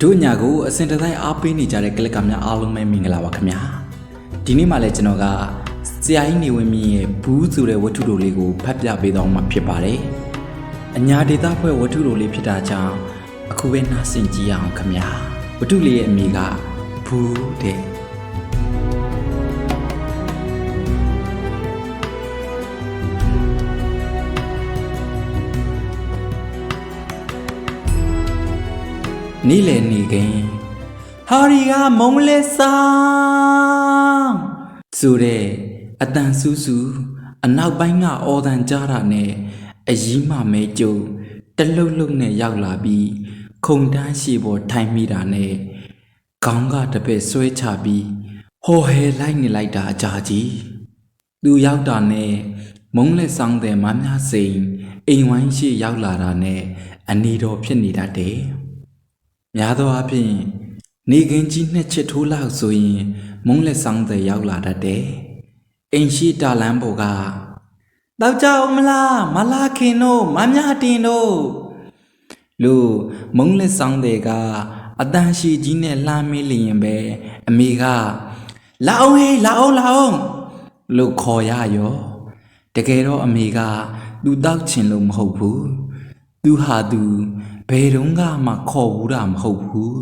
တို့ညာကိုအစင်တတိုင်းအားပေးနေကြတဲ့ကလစ်ကများအားလုံးပဲမင်္ဂလာပါခင်ဗျာဒီနေ့မှလည်းကျွန်တော်ကဆရာကြီးနေဝင်းမြင့်ရဲ့ဘူးဆိုတဲ့ဝတ္ထုတို့လေးကိုဖတ်ပြပေးတော့မှာဖြစ်ပါတယ်အညာဒေတာဖွဲ့ဝတ္ထုတို့လေးဖြစ်တာကြောင့်အခုပဲနှာစင်ကြည့်အောင်ခင်ဗျာဝတ္ထုလေးရဲ့အမည်ကဘူးတဲ့ နေ့လည်နေခင်ဟာရီကမုံလဲဆောင်ဆိုတဲ့အတန်ဆူးဆူအနောက်ပိုင်းကအော်တန်ကြားတာနဲ့အကြီးမမဲကျုံတလုတ်လုတ်နဲ့ရောက်လာပြီးခုံတန်းရှိပေါ်ထိုင်မိတာနဲ့ခေါင်းကတစ်ပက်ဆွဲချပြီးဟော်ဟဲလိုက်နေလိုက်တာအကြာကြီးသူရောက်တာနဲ့မုံလက်ဆောင်တဲ့မများစိန်အိမ်ဝိုင်းရှိရောက်လာတာနဲ့အနီတော်ဖြစ်နေတတ်တယ် များသောအားဖြင့်နေကင်းကြီးနှစ်ချက်ထိုးလောက်ဆိုရင်မုံလက်ဆောင်တဲ့ရောက်လာတတ်တယ်။အိမ်ရှိတာလန်းပေါ်ကတောက်ကြအောင်မလားမလာခင်တို့မမြတင်တို့လို့မုံလက်ဆောင်တဲ့ကအတန်ရှိကြီးနဲ့လှမ်းမေးလျင်ပဲအမေကလာအောင်ဟေးလာအောင်လာအောင်လို့ခေါ်ရရောတကယ်တော့အမေကသူတောက်ချင်လို့မဟုတ်ဘူးသူဟာသူ ဘယ်တော့မှခေါ်ဘူးတာမဟုတ်ဘူး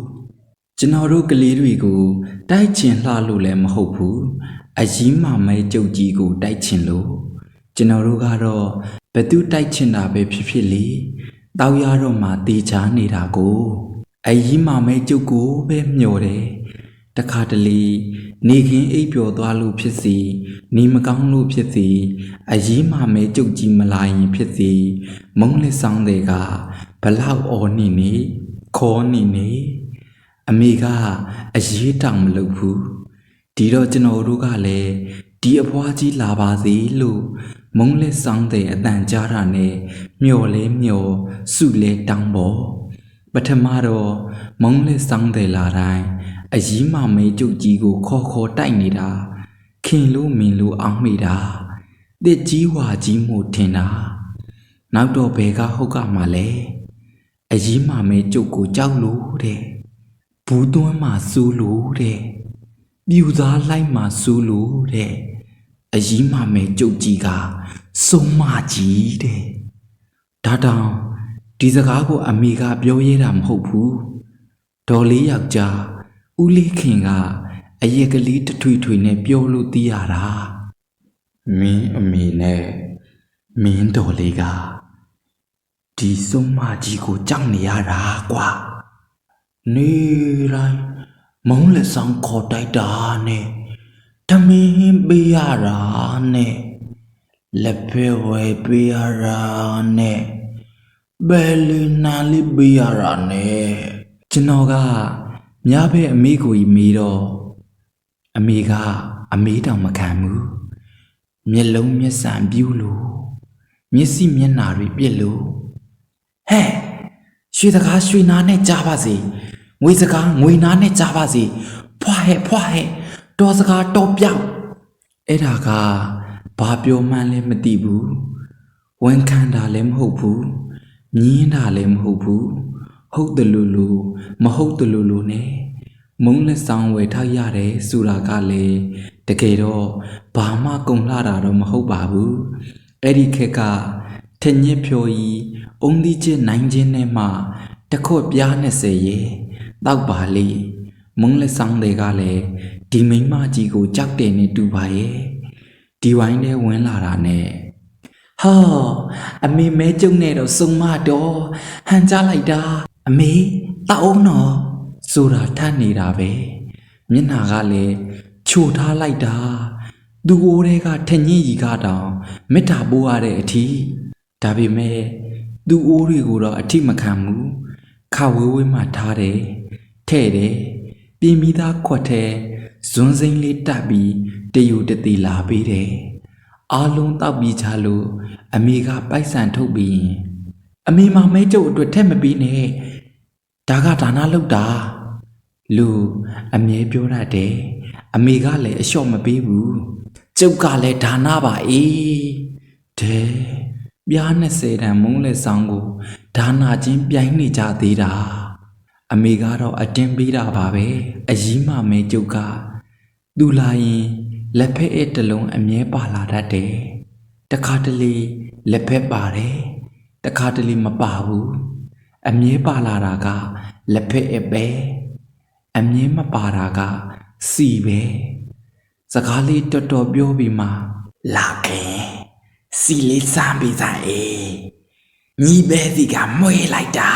ကျွန်တော်တို့ကလေးတွေကိုတိုက်ချင်လှလို့လည်းမဟုတ်ဘူးအရင်မှမဲကြုတ်ကြီးကိုတိုက်ချင်လို့ကျွန်တော်တို့ကတော့ဘသူတိုက်ချင်တာပဲဖြစ်ဖြစ်လေတောက်ရတော့မှတေချာနေတာကိုအရင်မှမဲကြုတ်ကိုပဲမျောတယ်တခါတလေနေခင်းအိပ်ပျော်သွားလို့ဖြစ်စီနေမကောင်းလို့ဖြစ်စီအရင်မှမဲကြုတ်ကြီးမလာရင်ဖြစ်စီမုံလက်ဆောင်တွေက ဘလောက်အော်နေနေခေါ်နေနေအမေကအရေးတောင်မလုပ်ဘူးဒီတော့ကျွန်တော်တို့ကလည်းဒီအဖွားကြီးလာပါစေလို့မုံလက်ဆောင်တဲ့အတန်ကြားတာနဲ့မျော်လဲမျော်စုလဲတောင်းပေါ်ပထမတော့မုံလက်ဆောင်တဲ့လာတိုင်းအကြီးမမဲကျုပ်ကြီးကိုခေါ်ခေါ်တိုက်နေတာခင်လို့မင်လို့အောင်းမိတာတစ်ကြီးဝါကြီးမှုထင်တာနောက်တော့ဘယ်ကဟုတ်ကမှလဲ အကြီးမမဲကျုပ်ကိုကြောက်လို့တဲ့ဘူးသွန်းမှစူးလို့တဲ့ပြူသားလိုက်မှစူးလို့တဲ့အကြီးမမဲကျုပ်ကြီးကစုံမကြီးတဲ့ဒါတောင်ဒီစကားကိုအမေကပြောရဲတာမဟုတ်ဘူးဒေါ်လေးယောက်ျားဦးလေးခင်ကအရက်ကလေးတထွေထွေနဲ့ပြောလို့သိရတာမင်းအမေနဲ့မင်းတော်လေးက ဒီစုံမကြီးကိုကြောက်နေရတာကွာနေတိုင်းမုံလက်ဆောင်ခေါ်တိုက်တာနဲ့တမင်းပေးရတာနဲ့လက်ဖဲဝဲပေးရတာနဲ့ဘယ်လီနာလေးပေးရတာနဲ့ကျွန်တော်ကမြားဖဲအမေကိုကြီးမေးတော့အမေကအမေတောင်မခံဘူးမျက်လုံးမျက်စံပြူးလို့မျက်စိမျက်နာတွေပြက်လို့ ဟဲ့ရွှေစကားရွှေနာနဲ့ကြားပါစေငွေစကားငွေနာနဲ့ကြားပါစေဖွာဟဲ့ဖွာဟဲ့တော်စကားတော်ပြောက်အဲ့ဒါကဘာပြောမှန်းလည်းမသိဘူးဝန်ခံတာလည်းမဟုတ်ဘူးညင်းတာလည်းမဟုတ်ဘူးဟုတ်တယ်လို့လို့မဟုတ်တယ်လို့လို့ ਨੇ မုံလက်ဆောင်ဝယ်ထားရတယ်ဆိုတာကလည်းတကယ်တော့ဘာမှကုံလှတာတော့မဟုတ်ပါဘူးအဲ့ဒီခက်ကထညစ်ဖြိုကြီး အုံဒီချင်းနိုင်ချင်းနဲ့မှတခွတ်ပြား20ရေတောက်ပါလေမုံလက်ဆောင်တွေကလည်းဒီမိန်းမကြီးကိုကြောက်တယ်နဲ့တူပါရဲ့ဒီဝိုင်းထဲဝင်လာတာနဲ့ဟာအမေမဲကျုံနဲ့တော့စုံမတော့ဟန်ကြလိုက်တာအမေတောက်အောင်တော့ဆိုတာထပ်နေတာပဲမျက်နှာကလည်းချိုထားလိုက်တာသူအိုးတွေကထညစ်ရီကတောင်မေတ္တာပိုးရတဲ့အထီးဒါပေမဲ့ သူအိုးတွေကိုတော့အထိမခံဘူးခဝေးဝေးမှထားတယ်ထဲ့တယ်ပြင်ပြီးသားခွက်ထဲဇွန်းစိမ့်လေးတက်ပြီးတယူတတိလာပေးတယ်အားလုံးတောက်ပြီးချလို့အမေကပိုက်ဆံထုတ်ပြီးရင်အမေမမဲကျုပ်အတွက်ထက်မပြီးနဲ့ဒါကဒါနလောက်တာလူအမြဲပြောတတ်တယ်အမေကလည်းအလျှော့မပေးဘူးကျုပ်ကလည်းဒါနပါအေးတဲ့ ပြား20တန်မုံးလက်ဆောင်ကိုဒါနာချင်းပြိုင်နေကြသေးတာအမေကတော့အတင်းပေးတာပါပဲအကြီးမမဲကျုပ်ကသူလာရင်လက်ဖက်အတစ်လုံးအမြဲပါလာတတ်တယ်တခါတလေလက်ဖက်ပါတယ်တခါတလေမပါဘူးအမြဲပါလာတာကလက်ဖက်အပဲအမြဲမပါတာကစီပဲစကားလေးတော်တော်ပြောပြီးမှလာခင် စီလေးစမ်းပြီးသားအေးညီပဲစီကမွေးလိုက်တာ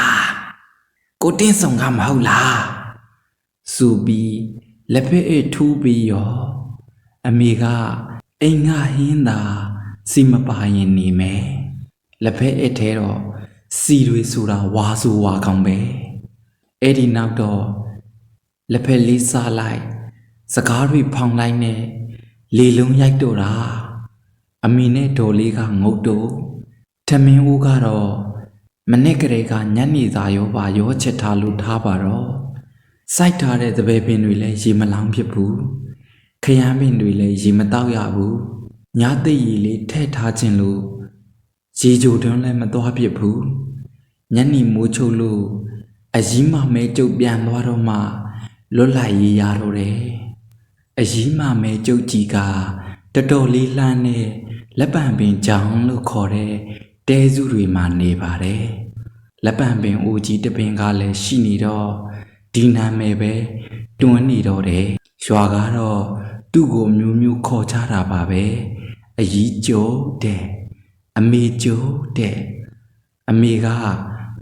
ကိုတင်းဆောင်ကမဟုတ်လားစူပြီးလက်ဖက်အိတ်ထူးပြီးရောအမေကအိမ်ငါဟင်းသာစီမပါရင်နေမယ်လက်ဖက်အိတ်ထဲတော့စီတွေဆိုတာဝါဆိုဝါကောင်းပဲအဲ့ဒီနောက်တော့လက်ဖက်လေးစားလိုက်စကားတွေဖောင်းလိုက်နဲ့လေလုံးရိုက်တော့တာ အမေနဲ့ဒေါ်လေးကငုတ်တော့ထမင်းဦးကတော့မနေ့ကလေးကညနေစာရောပါရောချက်ထားလို့ထားပါတော့စိုက်ထားတဲ့သပယ်ပင်တွေလည်းရေမလောင်ဖြစ်ဘူးခရမ်းပင်တွေလည်းရေမတောက်ရဘူးညသိပ်ရီလေးထည့်ထားခြင်းလို့ရေကြိုတွန်းလည်းမသွားဖြစ်ဘူးညနေမိုးချုပ်လို့အကြီးမမဲကျုပ်ပြန်သွားတော့မှလွတ်လိုက်ရေးရတော့တယ်အကြီးမမဲကျုပ်ကြီးကတော်တော်လေးလှမ်းတဲ့ လက်ပံပင်ကြောင်လို့ခေါ်တဲ့တဲစုတွေမှာနေပါတယ်လက်ပံပင်အိုကြီးတစ်ပင်ကလည်းရှိနေတော့ဒီနာမည်ပဲတွန်းနေတော့တယ်ရွာကတော့သူ့ကိုမျိုးမျိုးခေါ်ချတာပါပဲအကြီးကျိုးတဲ့အမေကျိုးတဲ့အမေက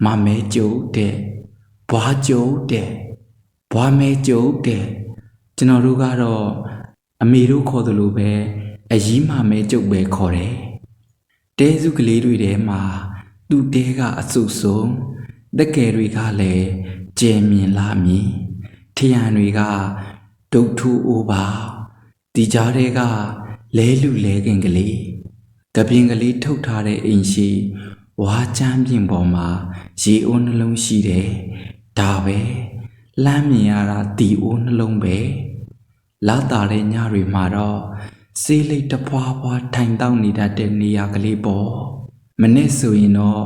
မမဲကျိုးတဲ့ဘွားကျိုးတဲ့ဘွားမဲကျိုးတဲ့ကျွန်တော်တို့ကတော့အမေတို့ခေါ်သလိုပဲ အကြီးမမဲကျုပ်ပဲခေါ်တယ်တဲစုကလေးတွေထဲမှာသူ့တဲကအဆုပ်ဆုံးတက်ကယ်တွေကလည်းကျဲမြင်လာမြင်ထရံတွေကဒုတ်ထူအိုးပါဒီကြားတွေကလဲလူလဲခင်ကလေးတပင်ကလေးထုတ်ထားတဲ့အိမ်ရှိဝါချမ်းပြင်ပေါ်မှာရေအိုးနှလုံးရှိတယ်ဒါပဲလမ်းမြင်ရတာဒီအိုးနှလုံးပဲလာတာတဲ့ညတွေမှာတော့ စေးလိတ်တဖွာဖွာထိုင်တောက်နေတတ်တဲ့နေရာကလေးပေါ့မနေ့ဆိုရင်တော့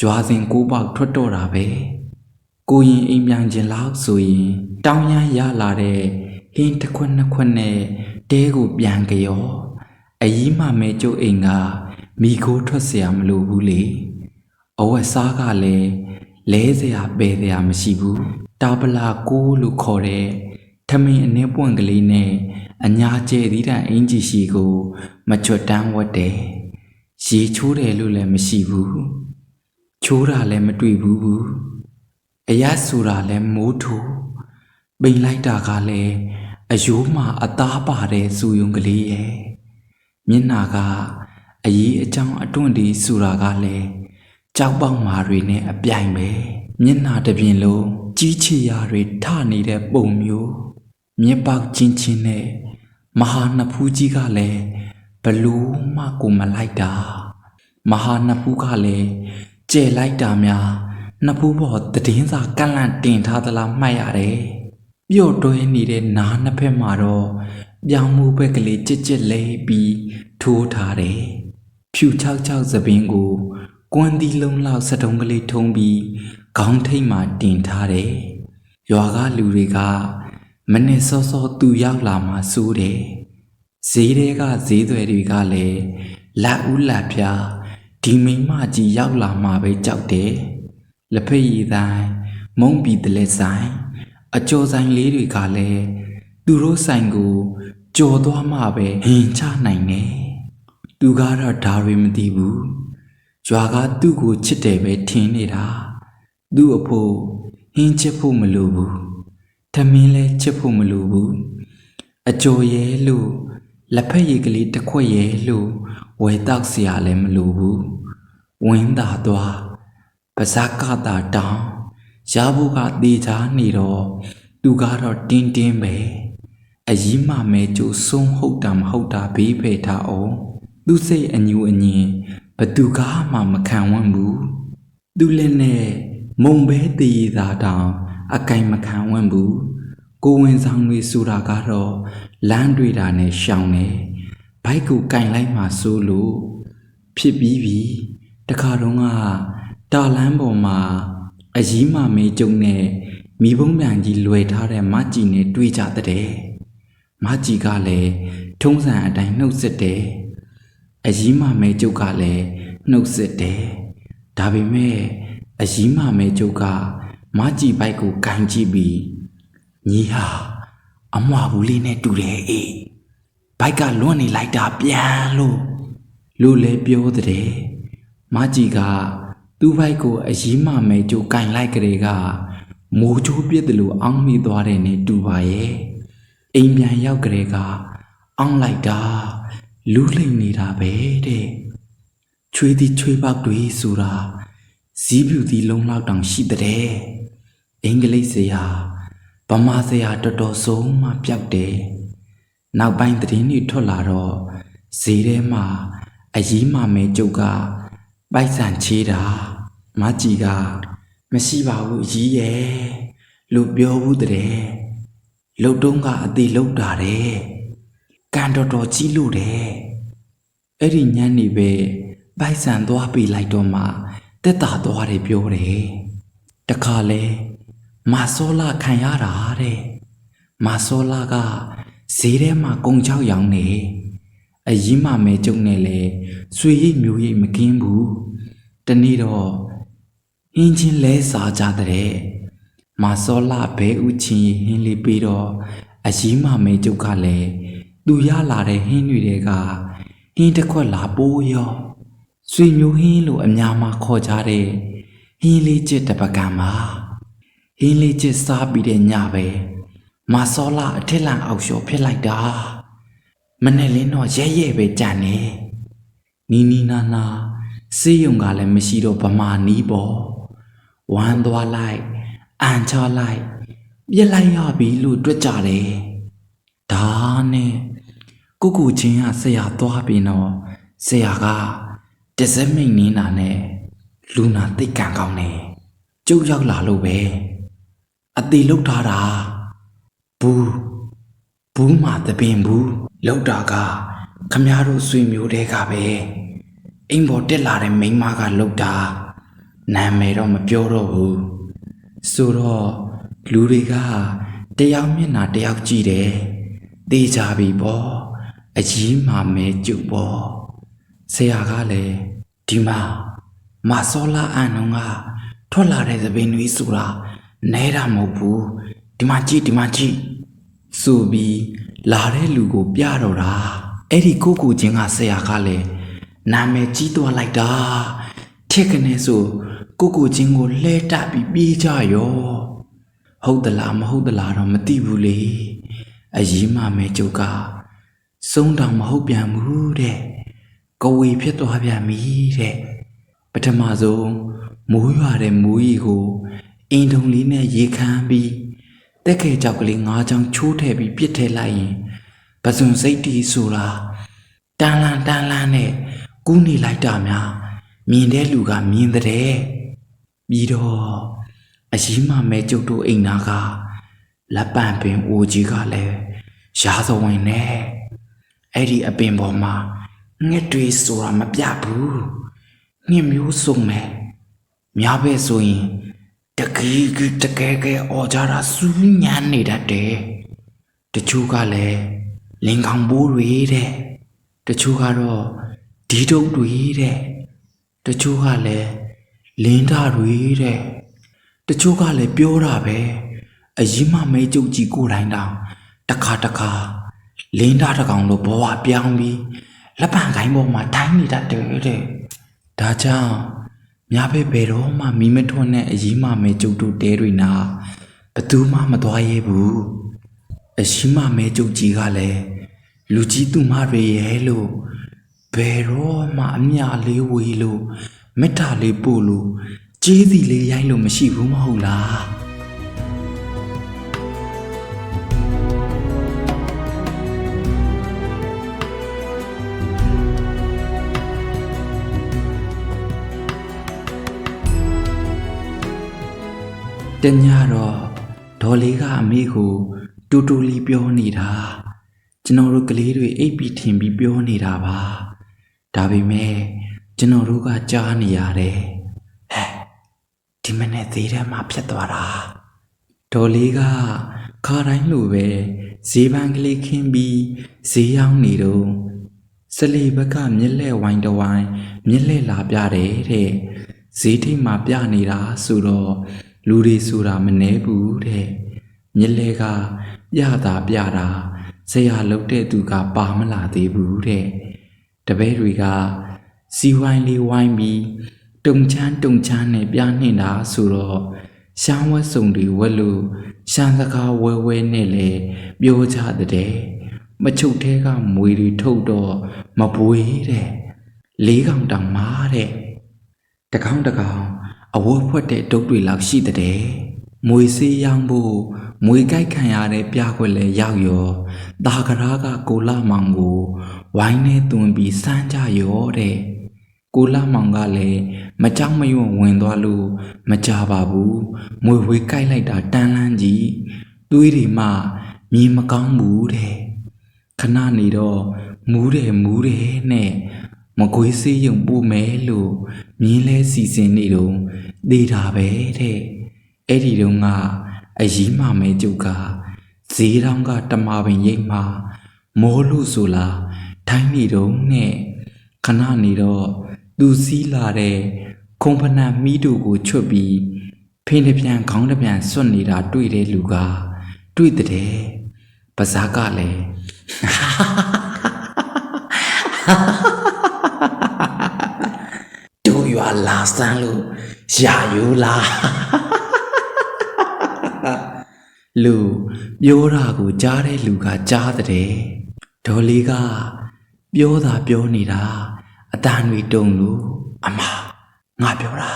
ရွာစဉ်ကိုပေါက်ထွက်တော့တာပဲကိုရင်အိမ်ပြန်ခြင်းလောက်ဆိုရင်တောင်းရမ်းရလာတဲ့ဟင်းတစ်ခွက်နှစ်ခွက်နဲ့တဲကိုပြန်ကြောအကြီးမမဲကျုပ်အိမ်ကမိခိုးထွက်เสียမလိုဘူးလေအဝက်စားကလည်းလဲเสียပဲเสียမရှိဘူးတာပလာကိုလို့ခေါ်တဲ့ထမင်းအနှင်းပွင့်ကလေးနဲ့ အညာကျဲသီးတဲ့အင်ကြီးရှိကို မချွတ်တန်းဝတ်တယ်ရေချိုးတယ်လို့လည်းမရှိဘူးချိုးတာလည်းမတွေ့ဘူးဘူးအရဆိုတာလည်းမိုးထိုးပိန်လိုက်တာကလည်းအယိုးမှအသားပါတဲ့စူယုံကလေးရဲ့မျက်နာကအရေးအကြောင်းအတွန့်ဒီဆိုတာကလည်းကြောက်ပေါက်မာတွေနဲ့အပြိုင်ပဲမျက်နာတစ်ပြင်လုံးကြီးချီရာတွေထနေတဲ့ပုံမျိုး မြက်ပေါက်ချင်းချင်းနဲ့မဟာနှစ်ဖူးကြီးကလည်းဘလို့မှကိုမလိုက်တာမဟာနှစ်ဖူးကလည်းကျဲလိုက်တာများနှစ်ဖူးပေါ်တည်င်းစာကန့်လန့်တင်ထားသလားမှတ်ရတယ်ပြော့တွဲနေတဲ့နားနှစ်ဖက်မှာတော့ပြောင်းမှုဘက်ကလေးကြစ်ကြစ်လဲပြီးထိုးထားတယ်ဖြူချောက်ချောက်သပင်းကိုကွမ်းတီလုံးလောက်စတုံးကလေးထုံးပြီးခေါင်းထိတ်မှတင်ထားတယ်ရွာကလူတွေက မနေ့စောစောသူရောက်လာမှစိုးတယ်ဈေးတွေကဈေးသွဲတွေကလည်းလက်ဦးလက်ပြားဒီမိမကြီးရောက်လာမှပဲကြောက်တယ်လက်ဖက်ရည်တိုင်းမုံပြီးတလဲဆိုင်အကျော်ဆိုင်လေးတွေကလည်းသူတို့ဆိုင်ကိုကြော်သွားမှပဲဟင်ချနိုင်တယ်သူကတော့ဒါတွေမသိဘူးကြွာကသူ့ကိုချစ်တယ်ပဲထင်နေတာသူ့အဖို့ဟင်းချစ်ဖို့မလိုဘူး ။ထမင်းလဲချစ်ဖို့မလိုဘူး။အကြော်ရဲလို့လက်ဖက်ရည်ကလေးတစ်ခွက်ရဲလို့ဝယ်တောက်စရာလည်းမလိုဘူး။ဝင်းသာသွားပဇက်ကတာတောင်းရဖို့ကတေချာနေတော့သူကတော့တင်းတင်းပဲ။အကြီးမမဲကျိုးဆုံးဟုတ်တာမဟုတ်တာဘေးဖယ်ထားအောင်သူစိတ်အညူအညင်ဘသူကမှမခံဝန်းဘူးသူလည်းနဲ့မုံပဲတည်သာတောင် အကင်မခံဝန့်ဘူးကိုဝင်ဆောင်တွေဆိုတာကတော့လမ်းတွေတာနဲ့ရှောင်းနေဘိုက်ကိုကင်လိုက်မှစိုးလို့ဖြစ်ပြီးပြီတခါတော့ကတာလန်းပေါ်မှာအကြီးမမေးကျုံနဲ့မိဘုံပြန်ကြီးလွယ်ထားတဲ့မကြီးနဲ့တွေ့ကြတဲ့မကြီးကလည်းထုံးစံအတိုင်းနှုတ်ဆက်တယ်အကြီးမမဲကျုပ်ကလည်းနှုတ်ဆက်တယ်ဒါပေမဲ့အကြီးမမဲကျုပ်က မကြီးဘိုက်ကိုကန်ကြည့်ပြီးညီဟာအမွာဘူးလေးနဲ့တူတယ်အေးဘိုက်ကလွတ်နေလိုက်တာပြန်လို့လို့လဲပြောတဲ့မကြီးကသူ့ဘိုက်ကိုအကြီးမမဲကျုပ်ကန်လိုက်ကလေးကမိုးချိုးပြစ်တယ်လို့အောင်းမိသွားတယ်နဲ့တူပါရဲ့အိမ်ပြန်ရောက်ကြတဲ့ကအောင်းလိုက်တာလူးလိမ့်နေတာပဲတဲ့ချွေးသည်ချွေးပေါက်တွေဆိုတာဇီးပြူသည်လုံးလောက်တောင်ရှိတဲ့ အင်္ဂလိပ်ဆရာဗမာဆရာတော်တော်ဆုံးမှပျောက်တယ်နောက်ပိုင်းသတင်းတွေထွက်လာတော့ဈေးထဲမှာအကြီးမမဲကျုပ်ကပိုက်ဆံချေးတာမကြီးကမရှိပါဘူးအကြီးရဲ့လို့ပြောဘူးတဲ့လုတ်တုံးကအသေးလုတ်တာတဲ့ကန်တော်တော်ကြီးလို့တဲ့အဲ့ဒီညနေပဲပိုက်ဆံသွားပေးလိုက်တော့မှတက်တာသွားတယ်ပြောတယ်တခါလဲ မဆောလာခံရတာတဲ့မဆောလာကဈေးထဲမှာကုံချောက်ရောင်းနေအရင်မှမဲကျုံနေလေဆွေရိပ်မျိုးရိပ်မကင်းဘူးတနေ့တော့ဟင်းချင်းလဲစားကြတဲ့မစောလာဘဲဥချင်းဟင်းလေးပြီးတော့အကြီးမမဲကျုပ်ကလည်းသူရလာတဲ့ဟင်းတွေကဟင်းတစ်ခွက်လာပိုးရောဆွေမျိုးဟင်းလို့အများမှခေါ်ကြတဲ့ဟင်းလေးချစ်တပကံပါ ဟင်းလေးချစ်စားပြီးတဲ့ညပဲမစောလာအထက်လန်အောက်လျှော်ဖြစ်လိုက်တာမနဲ့လင်းတော့ရဲရဲပဲကြံနေနီနီနာနာစေးရုံကလည်းမရှိတော့ဗမာနီးပေါ့ဝမ်းသွားလိုက်အန်ချလိုက်ပြက်လိုက်ရပြီလို့တွက်ကြတယ်ဒါနဲ့ကိုကိုချင်းကဆရာသွားပြီနော်ဆရာကတစက်မိန်နေတာနဲ့လူနာသိတ်ကန်ကောင်းတယ်ကျုပ်ရောက်လာလို့ပဲ အသေးလောက်ထားတာဘူးဘူးမှတပင်ဘူးလောက်တာကခမားတို့ဆွေမျိုးတွေကပဲအိမ်ပေါ်တက်လာတဲ့မိန်းမကလောက်တာနာမည်တော့မပြောတော့ဘူးဆိုတော့လူတွေကတယောက်မျက်နှာတယောက်ကြည့်တယ်သိကြပြီပေါ့အကြီးမှမဲကျုပ်ပေါ့ဆရာကလည်းဒီမှာမဆောလာအန်ုံကထွက်လာတဲ့သပင်တွေဆိုတာ နဲတာမဟုတ်ဘူးဒီမှာကြည့်ဒီမှာကြည့်ဆိုပြီးလာတဲ့လူကိုပြတော့တာအဲ့ဒီကိုကိုချင်းကဆရာကလည်းနာမည်ကြီးသွားလိုက်တာထက်ကနေဆိုကိုကိုချင်းကိုလှဲတပြီးပြေးကြရောဟုတ်သလားမဟုတ်သလားတော့မသိဘူးလေအရင်မှမဲကျုပ်ကစုံတောင်မဟုတ်ပြန်ဘူးတဲ့ကဝေဖြစ်သွားပြန်ပြီတဲ့ပထမဆုံးမိုးရွာတဲ့မိုးကြီးကို အင်းထုံလေးနဲ့ရေခမ်းပြီးတက်ခဲကြောက်ကလေးငါးချောင်းချိုးထည့်ပြီးပြစ်ထည့်လိုက်ရင်ပဇွန်စိတ်တီဆိုတာတန်လန်တန်လန်နဲ့ကူးနေလိုက်တာများမြင်တဲ့လူကမြင်တဲ့ပြီးတော့အကြီးမမဲကျုပ်တို့အိမ်နာကလက်ပံပင်အိုကြီးကလည်းရာဇဝင်နဲ့အဲ့ဒီအပင်ပေါ်မှာငှက်တွေဆိုတာမပြဘူးငှက်မျိုးစုံမယ်များပဲဆိုရင် တကီကတကယ်ကဲအော်ကြတာစူးညံနေတတ်တယ်တချို့ကလည်းလင်ကောင်ဘိုးတွေတဲ့တချို့ကတော့ဒီတုပ်တွေတဲ့တချို့ကလည်းလင်းသားတွေတဲ့တချို့ကလည်းပြောတာပဲအရင်မှမဲကြုတ်ကြီးကိုယ်တိုင်တောင်တစ်ခါတစ်ခါလင်းသားတစ်ကောင်လိုဘဝပြောင်းပြီးလက်ပံကိုင်းပေါ်မှာထိုင်းနေတတ်တယ်တဲ့ဒါကြောင့် မြားပဲဘယ်တော့မှမီးမထွန်းတဲ့အရင်မှမဲကြုတ်တို့တဲတွေနာဘယ်သူမှမသွားရဲဘူးအရှင်မမဲကြုတ်ကြီးကလည်းလူကြီးသူမတွေရဲ့လို့ဘယ်တော့မှအမြလေးဝေးလို့မေတ္တာလေးပို့လို့ကျေးစီလေးရိုက်လို့မရှိဘူးမဟုတ်လား တညတော့ဒေါ်လေးကအမေကိုတူတူလီပြောနေတာကျွန်တော်တို့ကလေးတွေအိပ်ပြီးထင်ပြီးပြောနေတာပါဒါပေမဲ့ကျွန်တော်တို့ကကြားနေရတယ်ဟဲ့ဒီမနေ့သေးတယ်မှဖြစ်သွားတာဒေါ်လေးကခါတိုင်းလိုပဲဈေးပန်းကလေးခင်းပြီးဈေးရောက်နေတော့စလီဘက်ကမြက်လဲဝိုင်းတစ်ဝိုင်းမြက်လဲလာပြတယ်တဲ့ဈေးထိပ်မှာပြနေတာဆိုတော့ လူတွေဆိုတာမနှဲဘူးတဲ့မြက်လဲကပြတာပြတာဆရာလုတ်တဲ့သူကပါမလာသေးဘူးတဲ့တပည့်တွေကစီဝိုင်းလေးဝိုင်းပြီးတုံချမ်းတုံချမ်းနဲ့ပြနှင်တာဆိုတော့ရှမ်းဝတ်စုံတွေဝက်လို့ရှမ်းစကားဝဲဝဲနဲ့လေပြောကြတဲ့မချုပ်သေးကမွေတွေထုတ်တော့မပွေးတဲ့လေးကောင်တောင်မာတဲ့တကောင်တကောင် အဝတ်ဖွက်တဲ့တုပ်တွေလောက်ရှိတဲ့မွေစေးရောင်းဖို့မွေကြိုက်ခံရတဲ့ပြခွက်လဲရောက်ရောတာကရာကကိုလာမောင်ကိုဝိုင်းနဲ့သွန်ပြီးစမ်းကြရောတဲ့ကိုလာမောင်ကလည်းမကြောက်မရွံ့ဝင်သွားလို့မကြပါဘူးမွေဝေးကြိုက်လိုက်တာတန်းလန်းကြီးသွေးတွေမှမြင်မကောင်းဘူးတဲ့ခဏနေတော့မူးတယ်မူးတယ်နဲ့မကွေးစေးရုံပို့မယ်လို့ မြင်းလဲစီစဉ်နေတော့သေးတာပဲတဲ့အဲ့ဒီတော့ကအကြီးမမဲကျုပ်ကဈေးတောင်ကတမပင်ရိတ်မှာမိုးလို့ဆိုလားထိုင်းနေတော့နဲ့ခဏနေတော့သူစီးလာတဲ့ခုံဖနံမီးတို့ကိုချွတ်ပြီးဖင်းတစ်ပြန်ခေါင်းတစ်ပြန်စွတ်နေတာတွေ့တဲ့လူကတွေ့တဲ့ပါဇာကလည်းတို့ရွာ လာစမ်းလို့ရာယူလာလူပြောတာကိုကြားတဲ့လူကကြားတဲ့ဒေါ်လေးကပြောတာပြောနေတာအတန်တွေတုံလို့အမငါပြောတာ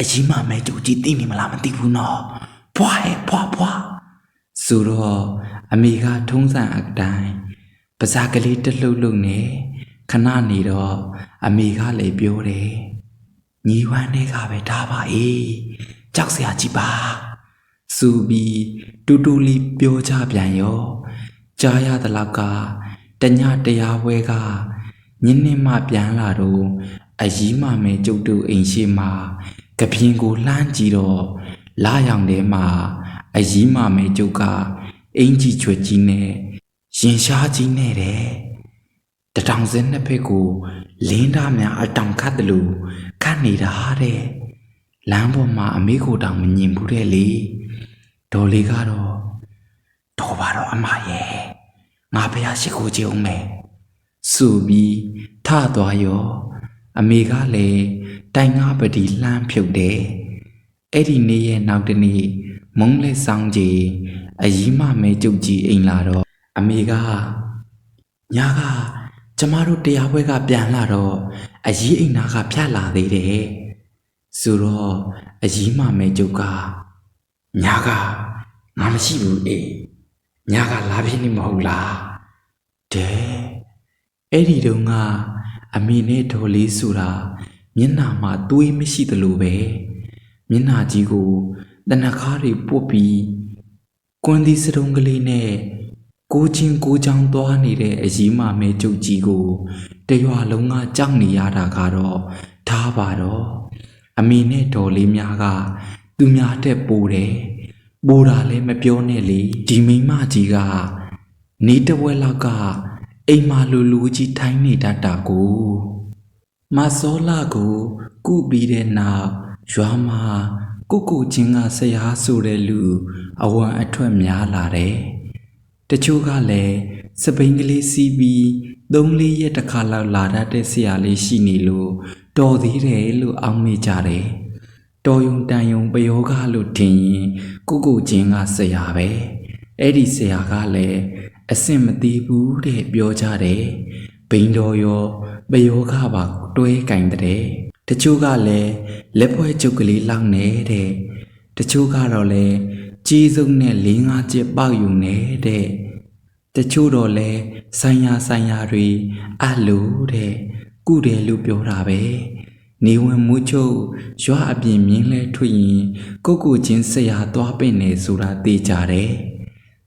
အကြီးမမဲကြူကြီးသိနေမလားမသိဘူးနော်ဘွားရဲ့ဘွားဘွားဆိုတော့အမေကထုံးစံအတိုင်းပါးစားကလေးတစ်လှုပ်လှုပ်နေခဏနေတော့အမေကလည်းပြောတယ် ညီဝမ်းတွေကပဲဒါပါအေးကြောက်စရာကြီးပါစူပြီးတူတူလေးပြောကြပြန်ရောကြားရသလောက်ကတညတရားဝဲကညင်းနေမှပြန်လာတော့အကြီးမမဲကျုပ်တို့အိမ်ရှိမှာကပြင်းကိုလှမ်းကြည့်တော့လာရောင်ထဲမှာအကြီးမမဲကျုပ်ကအင်ကြီးချွတ်ကြီးနဲ့ရင်ရှားကြီးနဲ့တဲ့ တထောင်စင်းနှစ်ဖက်ကိုလင်းသားများအတောင်ခတ်တယ်လို့ခတ်နေတာတဲ့လမ်းပေါ်မှာအမေကိုတောင်မမြင်ဘူးတဲ့လေဒေါ်လေးကတော့တော်ပါတော့အမရဲ့ငါဖះရှိခိုးကြအောင်မယ်ဆိုပြီးထသွားရောအမေကလည်းတိုင်ငါပတိလှမ်းဖြုတ်တယ်အဲ့ဒီနေ့ရဲ့နောက်တစ်နေ့မုံလက်ဆောင်ကြီးအကြီးမမဲကျုပ်ကြီးအိမ်လာတော့အမေကညာက ကျမတို့တရားပွဲကပြန်လာတော့အကြီးအိမ်သားကဖြတ်လာသေးတယ်ဆိုတော့အကြီးမမဲကျုပ်ကညာကငါမရှိဘူးအေးညာကလာပြင်းနေမဟုတ်လားတဲ့အဲ့ဒီတုန်းကအမေနဲ့ဒေါ်လေးဆိုတာမျက်နှာမှာသွေးမရှိသလိုပဲမျက်နှာကြီးကိုတနခါးတွေပုတ်ပြီးကွန်ဒီစတုံးကလေးနဲ့ ကိုချင်းကိုချောင်းသွားနေတဲ့အကြီးမမဲကျုပ်ကြီးကိုတရွာလုံးကကြောက်နေရတာကတော့ထားပါတော့အမေနဲ့ဒေါ်လေးများကသူများတက်ပိုးတယ်ပိုးတာလည်းမပြောနဲ့လေဒီမိန်းမကြီးကနေတဝက်လောက်ကအိမ်မာလူလူကြီးထိုင်းနေတတ်တာကိုမစောလာကိုကုပြီးတဲ့နောက်ရွာမှာကိုကိုချင်းကဆရာဆိုတဲ့လူအဝံအထွက်များလာတယ် တချို့ကလည်းစပိန်ကလေးစီးပြီးသုံးလေးရက်တစ်ခါလောက်လာတတ်တဲ့ဆရာလေးရှိနေလို့တော်သေးတယ်လို့အောက်မေ့ကြတယ်တော်ယုံတန်ယုံပယောဂလို့ထင်ရင်ကိုကိုချင်းကဆရာပဲအဲ့ဒီဆရာကလည်းအစင်မသိဘူးတဲ့ပြောကြတယ်ဘိန်းတော်ရောပယောဂပါတွဲကင်တဲ့တချို့ကလည်းလက်ဖွဲကျုပ်ကလေးလောက်နေတဲ့တချို့ကတော့လည်း ကြီးစုံနဲ့၄၅ကျက်ပေါက်ယူနေတဲ့တချို့တော့လဲဆိုင်ရာဆိုင်ရာတွေအလိုတဲ့ကုတယ်လို့ပြောတာပဲနေဝင်မှုချုပ်ရွာအပြင်မြင်းလဲထွက်ရင်ကိုကိုချင်းဆရာသွားပင့်နေဆိုတာသိကြတယ်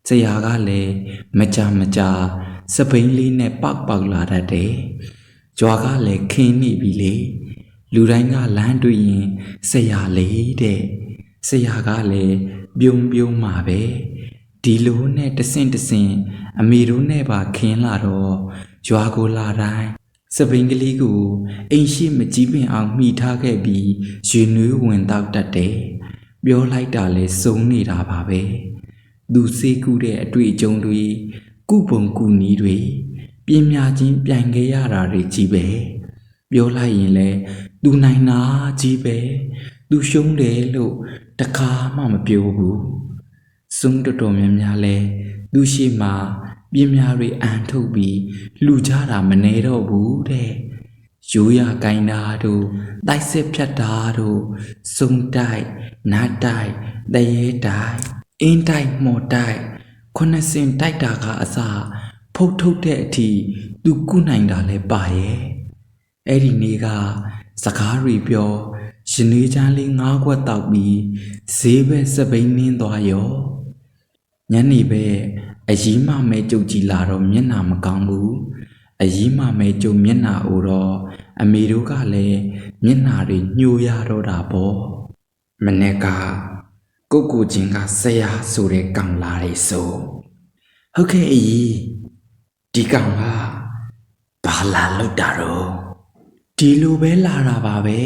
ဆရာကလည်းမကြမကြစပိန်လေးနဲ့ပောက်ပောက်လာတတ်တယ်ကြွားကလည်းခင်းနေပြီလေလူတိုင်းကလမ်းတွေ့ရင်ဆရာလေးတဲ့ဆရာကလည်း ပြုံးပြုံးမှာပဲဒီလိုနဲ့တဆင့်တဆင့်အမေတို့နဲ့ပါခင်းလာတော့ရွာကိုလာတိုင်းစပိန်ကလေးကိုအိမ်ရှိမကြီးပင်အောင်မှီထားခဲ့ပြီးရွနွေးဝင်တော့တတ်တယ်ပြောလိုက်တာလဲစုံနေတာပါပဲသူစေးကူးတဲ့အတွေ့အကြုံတွေကုပုံကုနီးတွေပြင်းများချင်းပြိုင်ခဲ့ရတာတွေကြီးပဲပြောလိုက်ရင်လဲသူနိုင်တာကြီးပဲသူရှုံးတယ်လို့ တခါမှမပြောဘူးစုံတော်တော်များများလဲသူရှိမှပြင်းများတွေအန်ထုတ်ပြီးလူကြတာမနေတော့ဘူးတဲ့ရိုးရကိုင်းတာတို့တိုက်စစ်ဖြတ်တာတို့စုံတိုက်နားတိုက်တရေတိုက်အင်းတိုက်မော်တိုက်ခုနှစ်စင်တိုက်တာကအစဖုတ်ထုတ်တဲ့အထိသူကုနိုင်တာလဲပါရဲ့အဲ့ဒီနေ့ကစကားရီပြော ရှင်နေချမ်းလေးငါးခွက်တောက်ပြီးဈေးပဲစပိန်နင်းသွားရောညနေပဲအကြီးမမဲကြုတ်ကြည်လာတော့မျက်နာမကောင်းဘူးအကြီးမမဲကြုံမျက်နာအိုတော့အမေတို့ကလည်းမျက်နာတွေညှိုးရတော့တာပေါ့မနေ့ကကိုကိုချင်းကဆရာဆိုတဲ့ကောင်လာတယ်ဆိုဟုတ်ကဲ့အကြီးဒီကောင်ကဘာလာလောက်တာတော့ဒီလိုပဲလာတာပါပဲ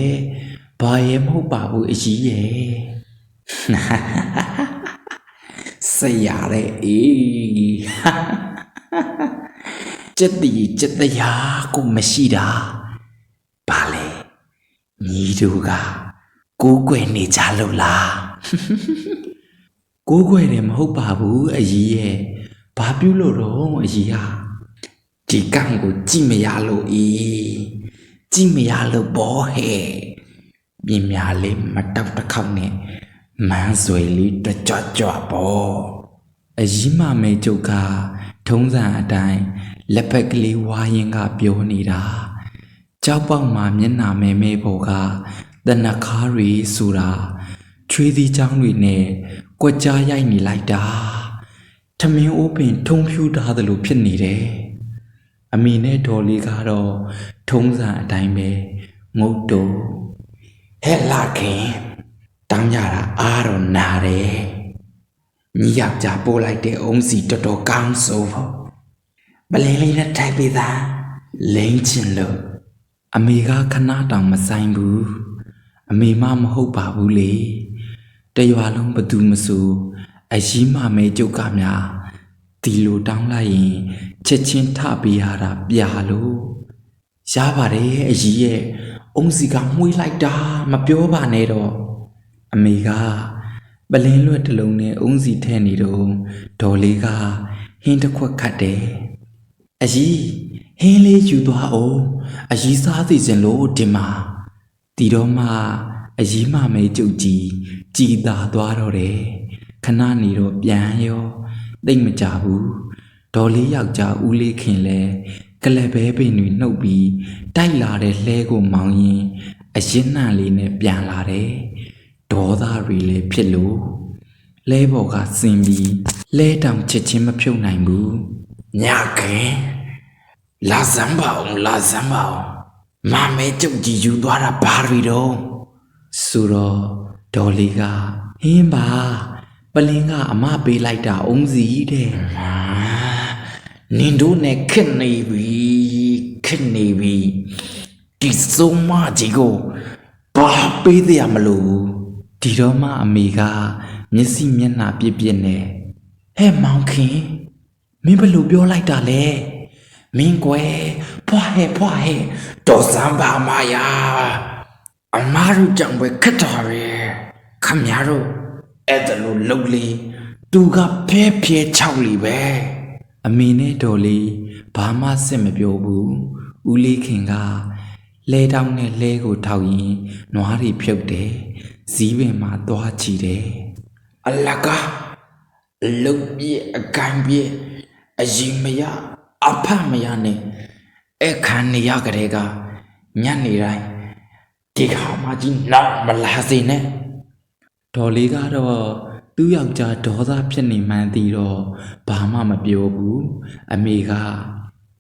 ဘာရဲမဟုတ်ပါဘူးအကြီးရဲ့ဆရာတဲ့အေးစက်တီစက်တရားကိုမရှိတာဘာလဲညီတို့ကကိုးကွယ်နေကြလို့လားကိုးကွယ်တယ်မဟုတ်ပါဘူးအကြီးရဲ့ဘာပြုလို့တော့အကြီးဟာဒီကံကိုကြည့်မရလို့အေးကြည့်မရလို့ဘောဟဲ့ ပြင်းများလေးမတောက်တစ်ခေါက်နဲ့မန်းဆွေလေးတကြွကြွပေါ့အကြီးမမဲကျုပ်ကထုံးစံအတိုင်းလက်ဖက်ကလေးဝါရင်ကပြောနေတာကြောက်ပေါက်မှာမျက်နာမဲမဲပေါ်ကတနခါရီဆိုတာချွေးသီးချောင်းတွေနဲ့ကွက်ကြားရိုက်နေလိုက်တာထမင်းအိုးပင်ထုံဖြူထားသလိုဖြစ်နေတယ်အမေနဲ့ဒေါ်လေးကတော့ထုံးစံအတိုင်းပဲငုတ်တုံ ဟဲ့လာခင်တောင်းကြတာအားတော့နာတယ်ညီယောက်ျားပို့လိုက်တဲ့အုံးစီတော်တော်ကောင်းဆိုဖို့မလင်းလေးနဲ့ထိုက်ပေးသားလိမ့်ချင်လို့အမေကခဏတောင်မဆိုင်ဘူးအမေမမဟုတ်ပါဘူးလေတရွာလုံးဘသူမဆိုအကြီးမမဲကျုပ်ကများဒီလိုတောင်းလိုက်ရင်ချက်ချင်းထပေးရတာပြာလို့ရပါတယ်အကြီးရဲ့ အုံးစီကမှွေးလိုက်တာမပြောပါနဲ့တော့အမေကပလင်းလွတ်တစ်လုံးနဲ့အုံးစီထဲနေတော့ဒေါ်လေးကဟင်းတစ်ခွက်ခတ်တယ်အကြီးဟင်းလေးယူသွားအောင်အကြီးစားစီစဉ်လို့ဒီမှာဒီတော့မှအကြီးမမဲကြုတ်ကြီးကြည်သာသွားတော့တယ်ခဏနေတော့ပြန်ရောသိမ့်မကြဘူးဒေါ်လေးယောက်ျားဦးလေးခင်လဲ ကလက်ဘဲပင်တွေနှုတ်ပြီးတိုက်လာတဲ့လှဲကိုမောင်းရင်အရင်နှံလေးနဲ့ပြန်လာတယ်ဒေါသတွေလည်းဖြစ်လို့လဲဘော်ကစင်ပြီးလဲတောင်ချက်ချင်းမဖြုတ်နိုင်ဘူးညခင်လာစမ်းပါအောင်လာစမ်းပါအောင်မမဲကြုတ်ကြီးယူသွားတာဘာတွေတော့ဆိုတော့ဒေါ်လေးကဟင်းပါပလင်းကအမပေးလိုက်တာအုံးစီတဲ့ နင်တို့နဲ့ခက်နေပြီခက်နေပြီဒီစုံမကြီးကိုဘာပေးသေးရမလို့ဒီတော့မှအမေကမျက်စိမျက်နှာပြစ်ပြစ်နဲ့ဟဲ့မောင်ခင်မင်းဘယ်လိုပြောလိုက်တာလဲမင်းကွယ်ဖွာဟဲ့ဖွာဟဲ့တော်စမ်းပါမယာအမားတို့ကြောင့်ပဲခက်တာပဲခမရတို့အဲ့ဒါလို့လှုပ်လေသူကဖဲဖဲချောက်လီပဲ အမေနဲ့ဒေါ်လေးဘာမှစစ်မပြောဘူးဦးလေးခင်ကလဲတောင်းနဲ့လဲကိုထောက်ရင်နွားတွေဖြုတ်တယ်ဇီးပင်မှာသွားချီတယ်အလကအလုတ်ပြည့်အကန်ပြည့်အရင်မရအဖမရနဲ့အခန်းနေရကလေးကညနေတိုင်းဒီခါမကြီးနောက်မလာစေနဲ့ဒေါ်လေးကတော့ သူ့ယောက်ျားဒေါသဖြစ်နေမှန်းသိတော့ဘာမှမပြောဘူးအမေက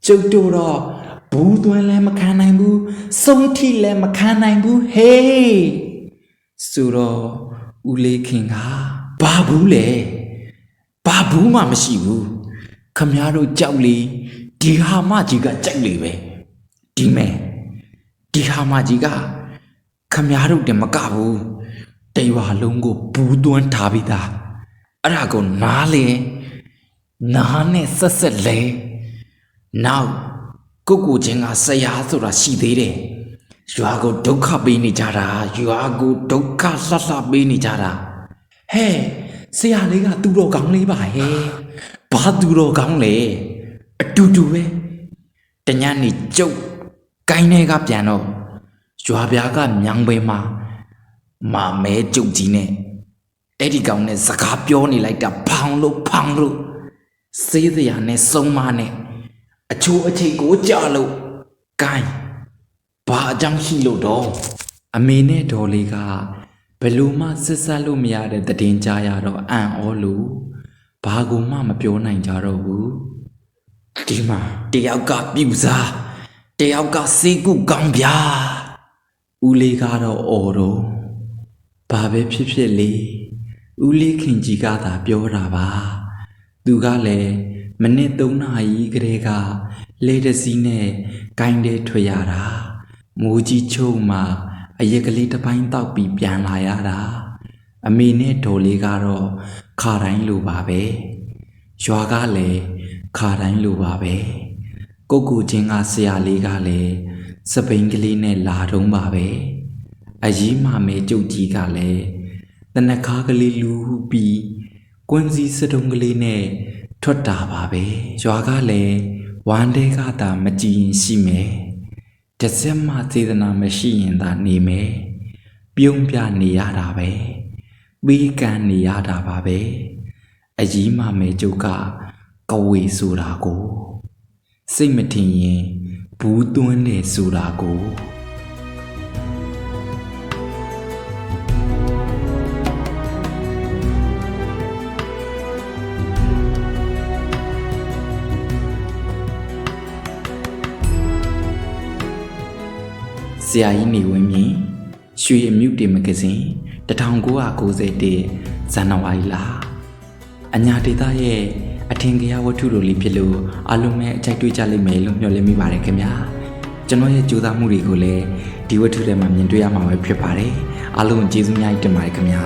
ကျုပ်တို့တော့ဘူးသွင်းလည်းမခံနိုင်ဘူးစုံထိလည်းမခံနိုင်ဘူးဟေးဆိုတော့ဦးလေးခင်ကဘာဘူးလဲဘာဘူးမှမရှိဘူးခမည်းတော်ကြောက်လေဒီဟာမကြီးကကြိုက်လေပဲဒီမဲ့ဒီဟာမကြီးကခမည်းတော်တည်းမကဘူး တရွာလုံးကိုဘူးသွန်းထားပြီးသားအဲ့ဒါကိုနားလေနားနဲ့ဆက်ဆက်လဲနောက်ကိုကိုချင်းကဆရာဆိုတာရှိသေးတယ်ရွာကိုဒုက္ခပေးနေကြတာရွာကိုဒုက္ခလှလှပေးနေကြတာဟဲ့ဆရာလေးကသူတော်ကောင်းလေးပါဟဲ့ဘာသူတော်ကောင်းလဲအတူတူပဲတညနေကျုပ်ကိုင်းထဲကပြန်တော့ရွာပြားကမြောင်ပဲမှာ မာမဲကျုပ်ကြီးနဲ့အဲ့ဒီကောင်နဲ့စကားပြောနေလိုက်တာဖောင်လို့ဖောင်လို့စေးစရာနဲ့စုံမနဲ့အချိုးအချိတ်ကိုကြလို့ကိုင်းဘာအကြောင်းရှိလို့တော့အမေနဲ့ဒေါ်လေးကဘယ်လို့မှဆက်ဆက်လို့မရတဲ့တည်င်းကြရတော့အံ့ဩလို့ဘာကူမှမပြောနိုင်ကြတော့ဘူးဒီမှာတယောက်ကပြူစားတယောက်ကစေးကုကောင်းဗျာဦးလေးကတော့အော်တော့ ဘာပဲဖြစ်ဖြစ်လေဦးလေးခင်ကြီးကသာပြောတာပါသူကလည်းမနစ်၃နာရီကလေးကလေတစည်းနဲ့ဂိုင်းတဲ့ထွက်ရတာမိုးကြီးချုံမှအရက်ကလေးတစ်ပိုင်းတောက်ပြီးပြန်လာရတာအမေနဲ့ဒေါ်လေးကတော့ခါတိုင်းလိုပါပဲရွာကလည်းခါတိုင်းလိုပါပဲကိုကူချင်းကဆရာလေးကလည်းစပိန်ကလေးနဲ့လာတုံးပါပဲ အကြီးမမဲကျုပ်ကြီးကလည်းတနခါကလေးလူပြီးကွန်းစည်းစတုံးကလေးနဲ့ထွက်တာပါပဲရွာကလည်းဝမ်းတဲကသာမကြည့်ရင်ရှိမယ်တစ်စက်မှစေတနာမရှိရင်သာနေမယ်ပြုံးပြနေရတာပဲပြီးကန်နေရတာပါပဲအကြီးမမဲကျုပ်ကကဝေဆိုတာကို စိတ်မထင်ရင်ဘူးသွန်းနေဆိုတာကို ရာကြီးနေဝင်းမြင့်ရွှေအမြုတေမဂဇင်း1991ဇန်နဝါရီလအညာဒေတာရဲ့အထင်ကြီးဝတ္ထုတို့လေးဖြစ်လို့အလုံးမဲ့အကြိုက်တွေ့ကြလိမ့်မယ်လို့မျှော်လင့်မိပါတယ်ခင်ဗျာကျွန်တော်ရဲ့ကြိုးစားမှုတွေကိုလည်းဒီဝတ္ထုထဲမှာမြင်တွေ့ရမှာပဲဖြစ်ပါတယ်အလုံးကျေးဇူးများတင်ပါတယ်ခင်ဗျာ